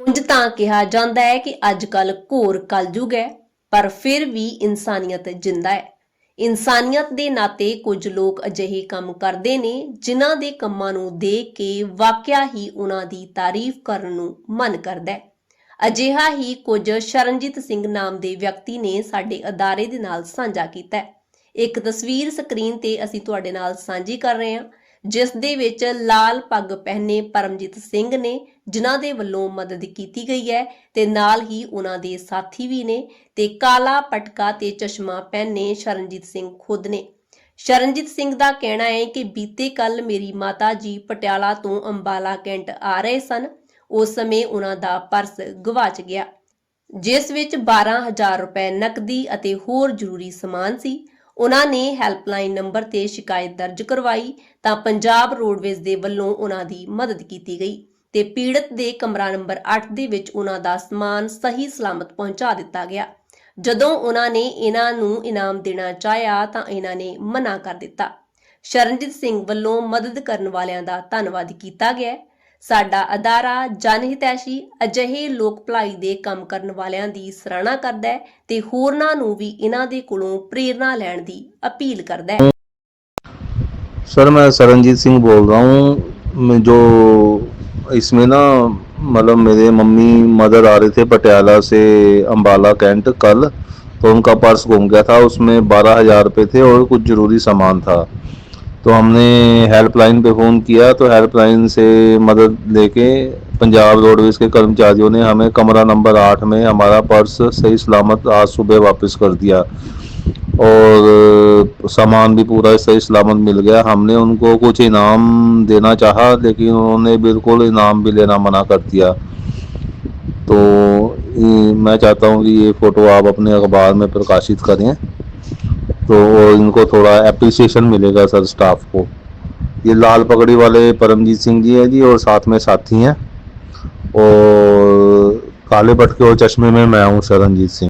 ਉਂਝ ਤਾਂ ਕਿਹਾ ਜਾਂਦਾ ਹੈ ਕਿ ਅੱਜ ਕੱਲ ਘੋਰ ਕਲਯੁਗ ਹੈ, ਪਰ ਫਿਰ ਵੀ ਇਨਸਾਨੀਅਤ ਜਿੰਦਾ ਹੈ। ਇਨਸਾਨੀਅਤ ਦੇ ਨਾਤੇ ਕੁਝ ਲੋਕ ਅਜਿਹੇ ਕੰਮ ਕਰਦੇ ਨੇ, ਜਿਨ੍ਹਾਂ ਦੇ ਕੰਮਾਂ ਨੂੰ ਦੇਖ ਕੇ ਵਾਕਿਆ ਹੀ ਉਹਨਾਂ ਦੀ ਤਾਰੀਫ ਕਰਨ ਨੂੰ ਮਨ ਕਰਦਾ ਹੈ। ਅਜਿਹਾ ਹੀ ਕੁਝ ਸ਼ਰਨਜੀਤ ਸਿੰਘ ਨਾਮ ਦੇ ਵਿਅਕਤੀ ਨੇ ਸਾਡੇ ਅਦਾਰੇ ਦੇ ਨਾਲ ਸਾਂਝਾ ਕੀਤਾ ਹੈ। ਇੱਕ ਤਸਵੀਰ ਸਕਰੀਨ ਤੇ ਅਸੀਂ ਤੁਹਾਡੇ ਨਾਲ ਸਾਂਝੀ ਕਰ ਰਹੇ ਹਾਂ। ਜਿਸ ਦੇ ਵਿੱਚ ਲਾਲ ਪੱਗ ਪਹਿਨੇ ਪਰਮਜੀਤ ਸਿੰਘ ਨੇ, ਜਿਨ੍ਹਾਂ ਦੇ ਵੱਲੋਂ ਮਦਦ ਕੀਤੀ ਗਈ ਹੈ ਤੇ ਨਾਲ ਹੀ ਉਹਨਾਂ ਦੇ ਸਾਥੀ ਵੀ ਨੇ ਤੇ ਕਾਲਾ ਪਟਕਾ ਤੇ ਚਸ਼ਮਾ ਪਹਿਨੇ ਸ਼ਰਨਜੀਤ ਸਿੰਘ ਖੁਦ ਨੇ। ਸ਼ਰਨਜੀਤ ਸਿੰਘ ਦਾ ਕਹਿਣਾ ਹੈ ਕਿ ਬੀਤੇ ਕੱਲ ਮੇਰੀ ਮਾਤਾ ਜੀ ਪਟਿਆਲਾ ਤੋਂ ਅੰਬਾਲਾ ਕੈਂਟ ਆ ਰਹੇ ਸਨ। ਉਸ ਸਮੇਂ ਉਹਨਾਂ ਦਾ ਪਰਸ ਗਵਾਚ ਗਿਆ। ਜਿਸ ਵਿੱਚ 12000 ਰੁਪਏ ਨਕਦੀ ਅਤੇ ਹੋਰ ਜ਼ਰੂਰੀ ਸਮਾਨ ਸੀ। ਉਹਨਾਂ ਨੇ ਹੈਲਪਲਾਈਨ ਨੰਬਰ ਤੇ ਸ਼ਿਕਾਇਤ ਦਰਜ ਕਰਵਾਈ ਤਾਂ ਪੰਜਾਬ ਰੋਡਵੇਜ਼ ਦੇ ਵੱਲੋਂ ਉਹਨਾਂ ਦੀ ਮਦਦ ਕੀਤੀ ਗਈ ਤੇ ਪੀੜਤ ਦੇ ਕਮਰਾ ਨੰਬਰ 8 ਦੇ ਵਿੱਚ ਉਹਨਾਂ ਦਾ ਸਮਾਨ ਸਹੀ ਸਲਾਮਤ ਪਹੁੰਚਾ ਦਿੱਤਾ ਗਿਆ। ਜਦੋਂ ਉਹਨਾਂ ਨੇ ਇਹਨਾਂ ਨੂੰ ਇਨਾਮ ਦੇਣਾ ਚਾਹਿਆ ਤਾਂ ਇਹਨਾਂ ਨੇ ਮਨਾ ਕਰ ਦਿੱਤਾ। ਸ਼ਰਨਜੀਤ ਸਿੰਘ ਵੱਲੋਂ ਮਦਦ ਕਰਨ ਵਾਲਿਆਂ ਦਾ ਧੰਨਵਾਦ ਕੀਤਾ ਗਿਆ। ਸਾਡਾ ਅਦਾਰਾ ਜਨਹਿਤੈਸ਼ੀ ਅਜਿਹੇ ਲੋਕ ਭਲਾਈ ਦੇ ਕੰਮ ਕਰਨ ਵਾਲਿਆਂ ਦੀ ਸਰਾਹਨਾ ਕਰਦਾ ਹੈ ਤੇ ਹੋਰਨਾਂ ਨੂੰ ਵੀ ਇਹਨਾਂ ਦੇ ਕੋਲੋਂ ਪ੍ਰੇਰਣਾ ਲੈਣ ਦੀ ਅਪੀਲ ਕਰਦਾ ਹੈ सर मैं सरनजीत सिंह बोल रहा हूँ मैं जो इसमें ना मतलब मेरे मम्मी मदर आ रहे थे पटियाला से अंबाला कैंट कल तो उनका पर्स गुम गया था उसमें बारह हजार रुपये थे और कुछ ज़रूरी सामान था तो हमने हेल्पलाइन पे फ़ोन किया तो हेल्पलाइन से मदद लेके पंजाब रोडवेज़ के कर्मचारियों ने हमें कमरा नंबर आठ में हमारा पर्स सही सलामत आज सुबह वापस कर दिया। और सामान भी पूरा सही सलामत मिल गया। हमने उनको कुछ इनाम देना चाहा, लेकिन उन्होंने बिल्कुल इनाम भी लेना मना कर दिया। तो मैं चाहता हूँ कि ये फ़ोटो आप अपने अखबार में प्रकाशित करें। तो इनको थोड़ा अप्रिसिएशन मिलेगा सर स्टाफ को। ये लाल पगड़ी वाले परमजीत सिंह जी हैं जी और साथ में साथी हैं। और काले पटके और चश्मे में मैं हूँ शरणजीत सिंह।